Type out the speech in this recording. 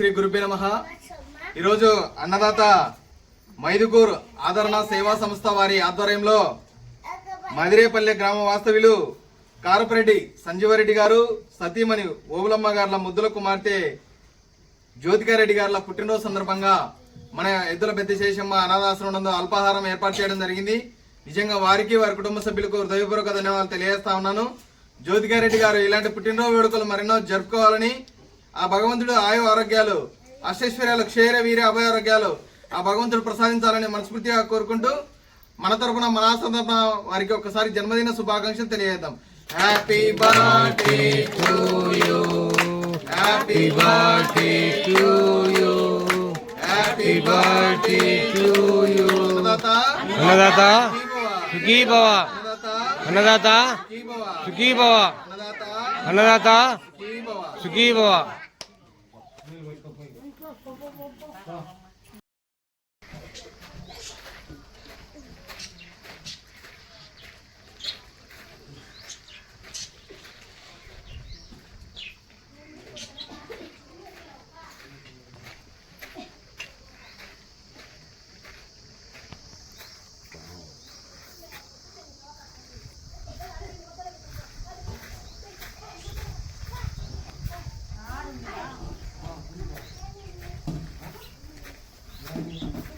శ్రీ గురుబే నమ. ఈరోజు అన్నదాత మైదుకూర్ ఆదరణ సేవా సంస్థ వారి ఆధ్వర్యంలో మదిరేపల్లె గ్రామ వాస్తవ్యులు కారపరెడ్డి సంజీవరెడ్డి గారు సతీమణి ఓబులమ్మ గారుల ముద్దుల కుమార్తె జ్యోతికారెడ్డి గారుల పుట్టినరోజు సందర్భంగా మన ఎద్దుల పెద్ద శేషమ్మ అనాథాశ్రమం అల్పాహారం ఏర్పాటు చేయడం జరిగింది. నిజంగా వారికి వారి కుటుంబ సభ్యులకు హృదయపూర్వక ధన్యవాదాలు తెలియజేస్తా ఉన్నాను. జ్యోతికారెడ్డి గారు ఇలాంటి పుట్టినరోజు వేడుకలు మరెన్నో జరుపుకోవాలని ఆ భగవంతుడు ఆయు ఆరోగ్యాలు అష్టైశ్వర్యాలు క్షేర వీర అభయ ఆరోగ్యాలు ఆ భగవంతుడు ప్రసాదించాలని మనస్ఫూర్తిగా కోరుకుంటూ మన తరపున మన తరపున వారికి ఒకసారి జన్మదిన శుభాకాంక్షలు తెలియజేద్దాం. Happy birthday to you happy birthday to you happy birthday to you అన్నదాత అన్నదాత సుఖీ భవ. అన్నదాత సుఖీ భవ. అన్నదాత సుఖీ భవ. సుఖీ భవ 哎。